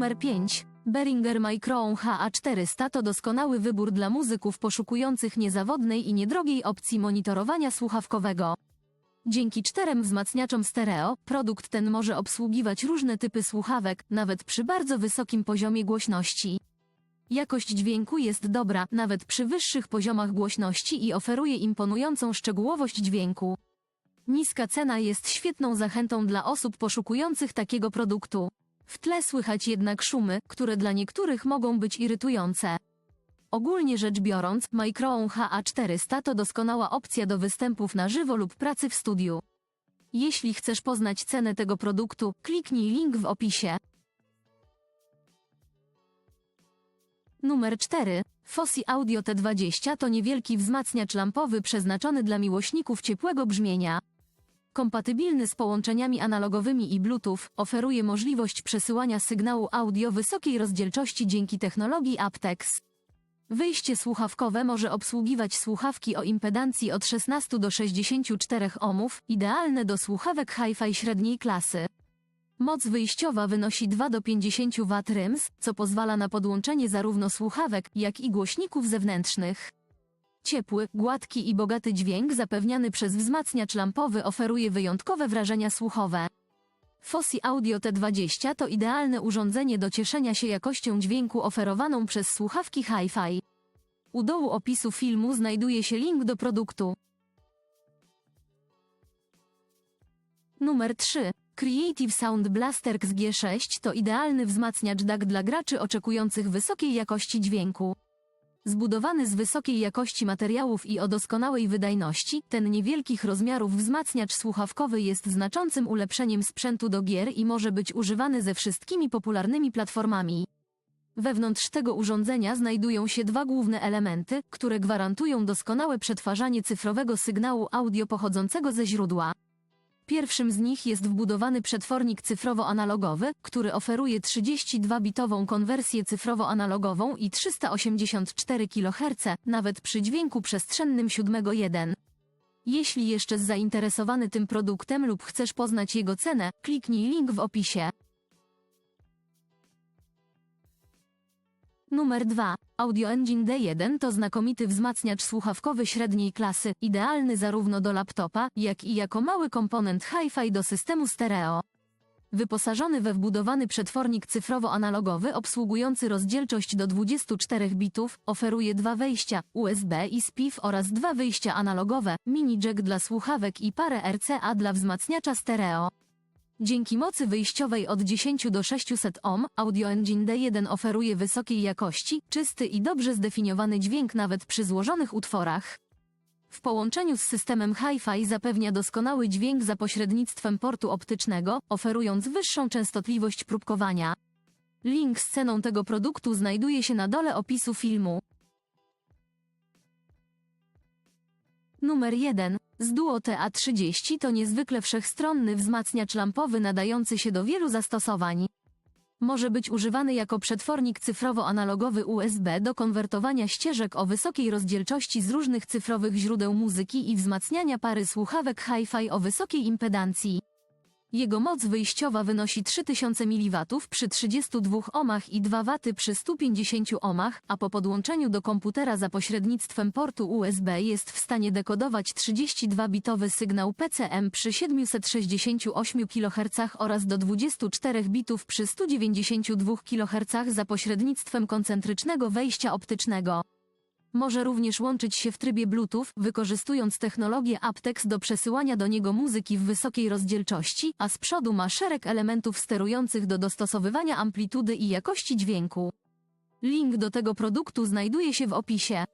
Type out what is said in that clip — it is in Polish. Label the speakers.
Speaker 1: Numer 5. Behringer Microon HA400 to doskonały wybór dla muzyków poszukujących niezawodnej i niedrogiej opcji monitorowania słuchawkowego. Dzięki czterem wzmacniaczom stereo, produkt ten może obsługiwać różne typy słuchawek, nawet przy bardzo wysokim poziomie głośności. Jakość dźwięku jest dobra, nawet przy wyższych poziomach głośności i oferuje imponującą szczegółowość dźwięku. Niska cena jest świetną zachętą dla osób poszukujących takiego produktu. W tle słychać jednak szumy, które dla niektórych mogą być irytujące. Ogólnie rzecz biorąc, Microon HA400 to doskonała opcja do występów na żywo lub pracy w studiu. Jeśli chcesz poznać cenę tego produktu, kliknij link w opisie. Numer 4. Fosi Audio T20 to niewielki wzmacniacz lampowy przeznaczony dla miłośników ciepłego brzmienia. Kompatybilny z połączeniami analogowymi i Bluetooth, oferuje możliwość przesyłania sygnału audio wysokiej rozdzielczości dzięki technologii aptX. Wyjście słuchawkowe może obsługiwać słuchawki o impedancji od 16 do 64 ohmów, idealne do słuchawek hi-fi średniej klasy. Moc wyjściowa wynosi 2 do 50 W RIMS, co pozwala na podłączenie zarówno słuchawek, jak i głośników zewnętrznych. Ciepły, gładki i bogaty dźwięk zapewniany przez wzmacniacz lampowy oferuje wyjątkowe wrażenia słuchowe. Fosi Audio T20 to idealne urządzenie do cieszenia się jakością dźwięku oferowaną przez słuchawki hi-fi. U dołu opisu filmu znajduje się link do produktu. Numer 3. Creative Sound Blaster XG6 to idealny wzmacniacz DAC dla graczy oczekujących wysokiej jakości dźwięku. Zbudowany z wysokiej jakości materiałów i o doskonałej wydajności, ten niewielkich rozmiarów wzmacniacz słuchawkowy jest znaczącym ulepszeniem sprzętu do gier i może być używany ze wszystkimi popularnymi platformami. Wewnątrz tego urządzenia znajdują się dwa główne elementy, które gwarantują doskonałe przetwarzanie cyfrowego sygnału audio pochodzącego ze źródła. Pierwszym z nich jest wbudowany przetwornik cyfrowo-analogowy, który oferuje 32-bitową konwersję cyfrowo-analogową i 384 kHz, nawet przy dźwięku przestrzennym 7.1. Jeśli jeszcze zainteresowany tym produktem lub chcesz poznać jego cenę, kliknij link w opisie. Numer 2. Audio Engine D1 to znakomity wzmacniacz słuchawkowy średniej klasy, idealny zarówno do laptopa, jak i jako mały komponent hi-fi do systemu stereo. Wyposażony we wbudowany przetwornik cyfrowo-analogowy obsługujący rozdzielczość do 24 bitów, oferuje dwa wejścia USB i SPIF oraz dwa wyjścia analogowe, mini jack dla słuchawek i parę RCA dla wzmacniacza stereo. Dzięki mocy wyjściowej od 10 do 600 ohm, Audio Engine D1 oferuje wysokiej jakości, czysty i dobrze zdefiniowany dźwięk nawet przy złożonych utworach. W połączeniu z systemem Hi-Fi zapewnia doskonały dźwięk za pośrednictwem portu optycznego, oferując wyższą częstotliwość próbkowania. Link z ceną tego produktu znajduje się na dole opisu filmu. Numer 1. Z Duo TA30 to niezwykle wszechstronny wzmacniacz lampowy nadający się do wielu zastosowań. Może być używany jako przetwornik cyfrowo-analogowy USB do konwertowania ścieżek o wysokiej rozdzielczości z różnych cyfrowych źródeł muzyki i wzmacniania pary słuchawek hi-fi o wysokiej impedancji. Jego moc wyjściowa wynosi 3000 mW przy 32 ohmach i 2 W przy 150 ohmach, a po podłączeniu do komputera za pośrednictwem portu USB jest w stanie dekodować 32-bitowy sygnał PCM przy 768 kHz oraz do 24 bitów przy 192 kHz za pośrednictwem koncentrycznego wejścia optycznego. Może również łączyć się w trybie Bluetooth, wykorzystując technologię aptX do przesyłania do niego muzyki w wysokiej rozdzielczości, a z przodu ma szereg elementów sterujących do dostosowywania amplitudy i jakości dźwięku. Link do tego produktu znajduje się w opisie.